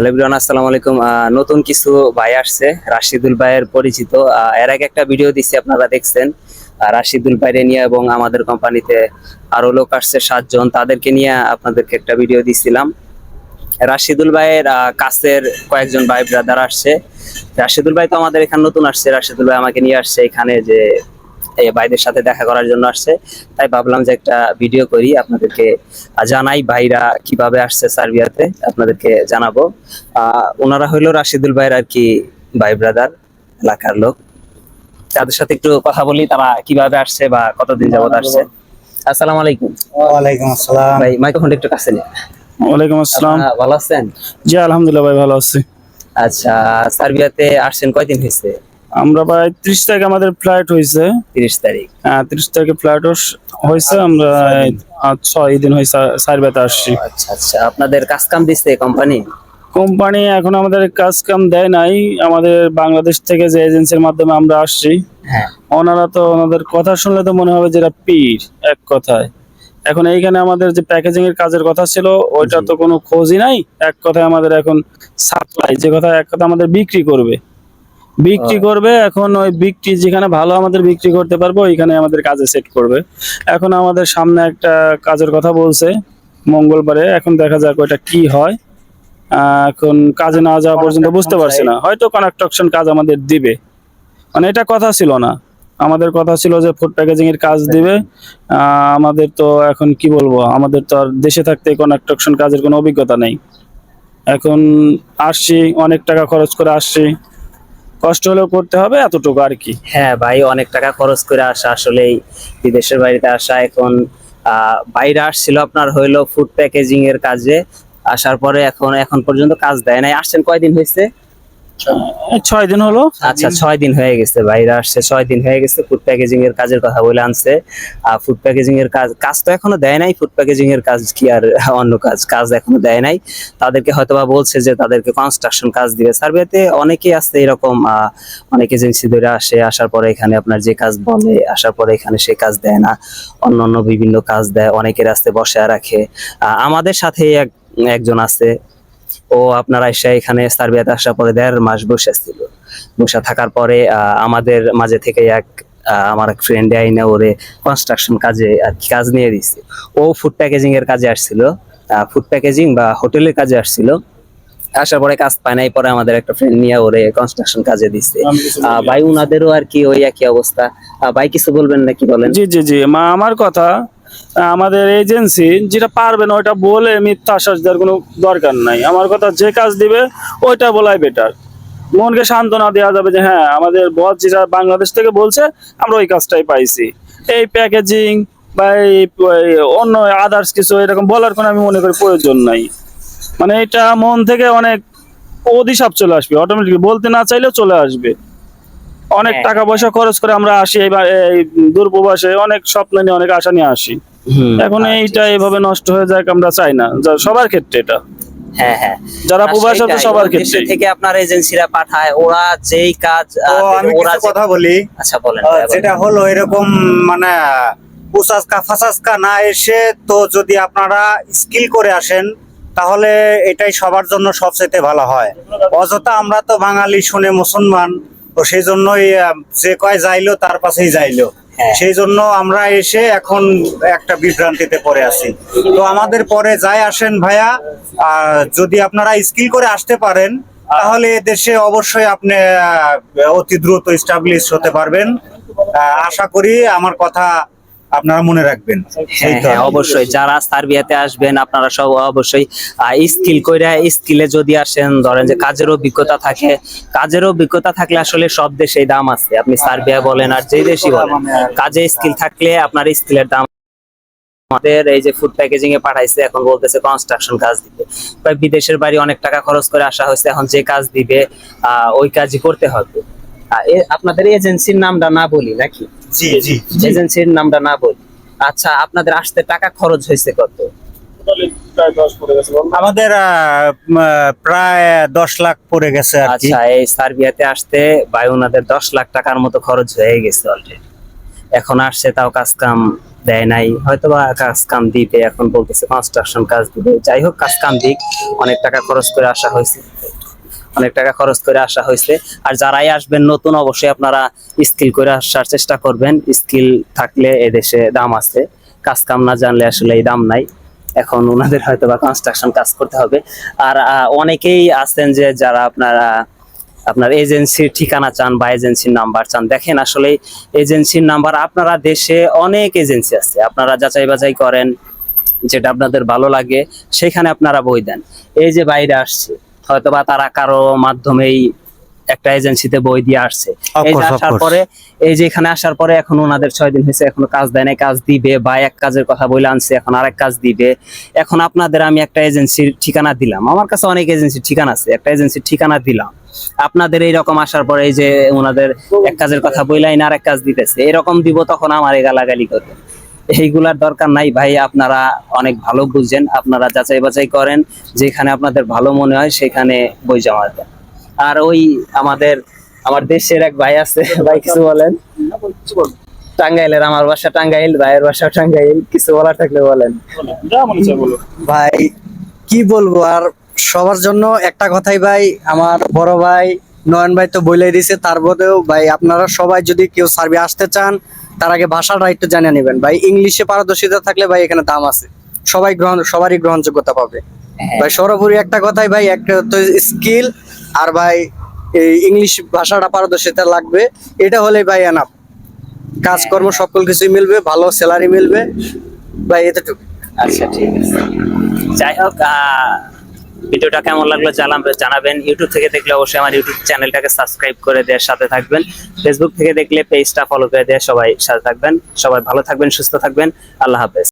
Hello আসসালামু আলাইকুম। নতুন কিছু ভাই আসছে, রাশিদুল ভাইয়ের পরিচিত। এর আগে একটা ভিডিও দিছি, আপনারা দেখছেন। রাশিদুল ভাইরে নিয়ে এবং আমাদের কোম্পানিতে আরও লোক আসছে, সাতজন। তাদেরকে নিয়ে আপনাদেরকে একটা ভিডিও দিছিলাম। রাশিদুল ভাইয়ের কাছের কয়েকজন ভাই ব্রাদার আসছে। রাশিদুল ভাই তো আমাদের এখানে নতুন আসছে, রাশিদুল ভাই আমাকে নিয়ে আসছে এখানে যে ভাইদের সাথে দেখা করার জন্য আসছে। তাই ভাবলাম যে একটা ভিডিও করি আপনাদেরকে জানাই ভাইরা কীভাবে আসছে সার্বিয়াতে আপনাদেরকে জানাব। আহ, ওনারা হইল রাশিদুল ভাইয়ের আর কি ভাই ব্রাদার এলাকার লোক। তাদের সাথে একটু কথা বলি তারা কীভাবে আসছে বা কতদিন যাবত আসছে। আসসালামু আলাইকুম। ওয়ালাইকুম আসসালাম। ভাই মাইক্রোফোনটা একটু কাছে নিন ওয়ালাইকুম আসসালাম। ভালো আছেন? জি আলহামদুলিল্লাহ ভাই ভালো আছি। আচ্ছা সার্বিয়াতে আসছেন কয়দিন হয়েছে? আমরা প্রায় ত্রিশ তারিখ আমাদের ফ্লাইট হয়েছে। তিরিশ তারিখ। হ্যাঁ ত্রিশ তারিখে ফ্লাইট হয়েছে আমরা ছয় দিন হয়েছে সার্ভেতে আসছি। আচ্ছা আচ্ছা। আপনাদের কাজ কাম দিচ্ছে কোম্পানি কোম্পানি এখন আমাদের কাজ কাম দেয় নাই। আমাদের বাংলাদেশ থেকে যে এজেন্সির মাধ্যমে আমরা আসছি হ্যাঁ। ওনারা তো ওনাদের কথা শুনলে তো মনে হবে যেটা পীর এক কথায়। এখন এইখানে আমাদের যে প্যাকেজিং এর কাজের কথা ছিল ওইটা তো কোনো খোঁজই নাই। এক কথায় আমাদের এখন সাপ্লাই যে কথা এক কথা আমাদের বিক্রি করবে। বিক্রি করবে এখন ওই বিক্রি যেখানে ভালো আমাদের বিক্রি করতে পারব ওইখানে আমাদের কাজে সেট করবে। এখন আমাদের সামনে একটা কাজের কথা বলছে মঙ্গলবারে এখন দেখা যাক ওইটা কি হয়। এখন কাজে না যাওয়া পর্যন্ত বুঝতে পারছি না। হয়তো কনস্ট্রাকশন কাজ আমাদের দিবে। মানে এটা কথা ছিল না। আমাদের কথা ছিল যে ফুড প্যাকেজিং এর কাজ দিবে। আমাদের তো এখন কি বলব? আমাদের তো আর দেশে থাকতে কনস্ট্রাকশন কাজের কোনো অভিজ্ঞতা নেই। এখন আসছি অনেক টাকা খরচ করে আসছি। কষ্ট হলেও করতে হবে, এতটুকু আর কি। হ্যাঁ ভাই, অনেক টাকা খরচ করে আসা আসলেই বিদেশের বাড়িতে আসা, এখন বাইরে আসছিল আপনার হইল ফুড প্যাকেজিং এর কাজে, আসার পরে এখন এখন পর্যন্ত কাজ দেয় নাই। আসছেন কয়দিন হয়েছে ছয় দিন হলো। আচ্ছা ছয় দিন হয়ে গেছে বাইরে আসছে, ছয় দিন হয়ে গেছে ফুড প্যাকেজিং এর কাজের কথা বলে আনছে। আর ফুড প্যাকেজিং এর কাজ কাজ তো এখনও দেয় নাই ফুড প্যাকেজিং এর কাজ কি আর অন্য কাজ কাজ এখনও দেয় নাই। তাদেরকে হয়তোবা বলছে যে তাদেরকে কনস্ট্রাকশন কাজ দিবে সার্ভেতে অনেকেই আছে এরকম অনেক এজেন্সি ধরে আসে, আসার পরে এখানে আপনার যে কাজ বলে, আসার পরে এখানে সে কাজ দেয় না। অন্য অন্য বিভিন্ন কাজ দেয়, অনেকের আসতে বসে রাখে। আমাদের সাথে এক, একজন আছে ও আপনারা এসে এখানে সার্বিয়াতে আসার পরে দেড় মাস বসে ছিল। বসে থাকার পরে আমাদের মাঝে থেকে এক আহ, আমার এক ফ্রেন্ড আইনে ওরে কনস্ট্রাকশন কাজে আর কি কাজ নিয়ে দিচ্ছে ও ফুড প্যাকেজিং এর কাজে আসছিল ফুড প্যাকেজিং বা হোটেলের কাজে আসছিল। আসার পরে কাজ পায় নাই পরে আমাদের একটা ফ্রেন্ড নিয়ে ওরে কনস্ট্রাকশন কাজে দিচ্ছে আহ, ভাই উনাদেরও আর কি ওই একই অবস্থা। ভাই কিছু বলবেন নাকি বলেন? জি জি জি। মা আমার কথা আমাদের এজেন্সি যেটা পারবে না, ওইটা বলে মিথ্যা আশ্বাস দেওয়ার কোনো দরকার নাই। আমার কথা যে কাজ দিবে, ওইটা বলাই বেটার মনকে সান্ত্বনা দেওয়া যাবে যে হ্যাঁ আমাদের বস যেটা বাংলাদেশ থেকে বলছে, আমরা ওই কাজটাই পাইছি। এই প্যাকেজিং বা এই অন্য আদার্স কিছু এরকম বলার কোনো আমি মনে করি প্রয়োজন নাই। মানে এটা মন থেকে অনেক অধিসাপ চলে আসবে। অটোমেটিক বলতে না চাইলেও চলে আসবে। অনেক হ্যাঁ। টাকা পয়সা খরচ করে আমরা আসি এইবার এই দূরপ্রবাসে অনেক স্বপ্ন নিয়ে অনেক আশা নিয়ে আসি। এখন আচ্ছা, এইটা এইভাবে নষ্ট হয়ে যায় আমরা চাই না। সবার ক্ষেত্রে এটা। হ্যাঁ হ্যাঁ। যারা আছে সবার ক্ষেত্রে। থেকে আপনার এজেন্সিরা পাঠায় ওরা যেই কাজ আমি কিছু কথা বলি। আচ্ছা বলেন। যেটা হলো এরকম মানে উসাসকা ফাসাসকা না এসে তো যদি আপনারা স্কিল করে আসেন তাহলে এটাই সবার জন্য সবচেয়ে ভালো হয়। অযথা আমরা তো বাঙালি শুনে মুসলমান তো সেই জন্যই যে কয় যাইলো তার পাশেই যাইলো। হ্যাঁ। সেই জন্য আমরা এসে এখন একটা বিভ্রান্তিতে পড়ে আছি। তো আমাদের পরে যাই আসেন ভাইয়া আহ, যদি আপনারা স্কিল করে আসতে পারেন তাহলে দেশে অবশ্যই আপনি অতি দ্রুত স্টাবলিশ হতে পারবেন। আশা করি আমার কথা আপনারা মনে রাখবেন। হ্যাঁ হ্যাঁ অবশ্যই। যারা সার্বিয়াতে আসবেন আপনারা সব অবশ্যই স্কিল কইরা স্কিলে যদি আসেন ধরেন যে কাজের অভিজ্ঞতা থাকে কাজের অভিজ্ঞতা থাকলে আসলে সব দেশেই দাম আছে। আপনি সার্বিয়া বলেন আর যেই দেশই বলেন কাজে স্কিল থাকলে আপনার স্কিলের দাম আমাদের এই যে ফুড প্যাকেজিং এ পাঠাইছে এখন বলতেছে কনস্ট্রাকশন কাজ দিবে। বা বিদেশের বাড়ি অনেক টাকা খরচ করে আসা হয়েছে এখন যে কাজ দিবে আহ, ওই কাজই করতে হবে। আপনাদের এজেন্সির নামটা না বলি নাকি? জি জি এজেন্সির নামটা না বলি। আচ্ছা আপনাদের আসতে টাকা খরচ হয়েছে কত? আমাদের প্রায় দশ লাখ পড়ে গেছে আচ্ছা এই সার্বিয়াতে আসতে ভাই ওনাদের দশ লাখ টাকার মতো খরচ হয়ে গেছে অলরেডি এখন আসছে তাও কাজ কাম দেয় নাই। হয়তো বা কাজ কাম দিবে এখন বলতেছে কনস্ট্রাকশন কাজ দিবে। যাই হোক কাজ কাম দিক অনেক টাকা খরচ করে আসা হয়েছে। অনেক টাকা খরচ করে আসা হয়েছে। আর যারাই আসবেন নতুন, অবশ্যই আপনারা স্কিল করে আসার চেষ্টা করবেন। স্কিল থাকলে এদেশে দাম আছে। কাজ কাম না জানলে আসলে এই দাম নাই। এখন ওনাদের হয়তো বা কনস্ট্রাকশন কাজ করতে হবে। আর অনেকেই আছেন যে যারা আপনারা, আপনার এজেন্সির ঠিকানা চান বা এজেন্সির নাম্বার চান, দেখেন আসলে এজেন্সির নাম্বার আপনারা দেশে অনেক এজেন্সি আছে। আপনারা যাচাই বাছাই করেন, যেটা আপনাদের ভালো লাগে, সেখানে আপনারা বই দেন। এই যে বাইরে আসছে হয়তোবা তারা কারও মাধ্যমেই একটা এজেন্সিতে বই দিয়ে আসছে। এই যে আসার পরে এই যে এখানে আসার পরে এখন ওনাদের ছয় দিন হয়েছে এখনও কাজ দেয় নাই কাজ দিবে বা এক কাজের কথা বলে আনছে এখন আরেক কাজ দিবে। এখন আপনাদের আমি একটা এজেন্সির ঠিকানা দিলাম। আমার কাছে অনেক এজেন্সির ঠিকানা আছে একটা এজেন্সির ঠিকানা দিলাম। আপনাদের এইরকম আসার পরে এই যে ওনাদের এক কাজের কথা বইলাই না আরেক কাজ দিতেছে এরকম দিব তখন আমার গালাগালি করবে। এইগুলার দরকার নাই ভাই, আপনারা অনেক ভালো বুঝছেন আপনারা যাচাই বাছাই করেন, যেখানে আপনাদের ভালো মনে হয় সেখানে বই জমা দেন। আর ওই আমাদের, আমার দেশের এক ভাই আছে, ভাই কিছু বলেন? টাঙ্গাইলের আমার বাসা টাঙ্গাইল, ভাইয়ের বাসা টাঙ্গাইল, কিছু বলার থাকলে বলেন। বলো ভাই, কি বলব, আর সবার জন্য একটা কথাই ভাই, আমার বড় ভাই নয়ন ভাই তো বলেই দিছে, তার মধ্যেও ভাই, আপনারা সবাই যদি কেউ সার্ভে আসতে চান তার আগে ভাষাটা একটু জানিয়ে নেবেন। ভাই ইংলিশে পারদর্শিতা থাকলে ভাই এখানে দাম আছে। সবাই গ্রহণ সবারই গ্রহণযোগ্যতা পাবে। ভাই সর্বোপরি একটা কথাই ভাই একটা তো স্কিল আর ভাই এই ইংলিশ ভাষাটা পারদর্শিতা লাগবে। এটা হলেই ভাই এনাফ কাজকর্ম সকল কিছুই মিলবে ভালো স্যালারি মিলবে। ভাই এতটুকু। আচ্ছা ঠিক আছে। যাই হোক ভিডিওটা কেমন লাগল জানাবেন জানাবেন। ইউটিউব থেকে দেখলে অবশ্যই আমার ইউটিউব চ্যানেলটাকে সাবস্ক্রাইব করে দেওয়ার সাথে থাকবেন। ফেসবুক থেকে দেখলে পেজটা ফলো করে দেওয়ার সবাই সাথে থাকবেন। সবাই ভালো থাকবেন, সুস্থ থাকবেন। আল্লাহ হাফেজ।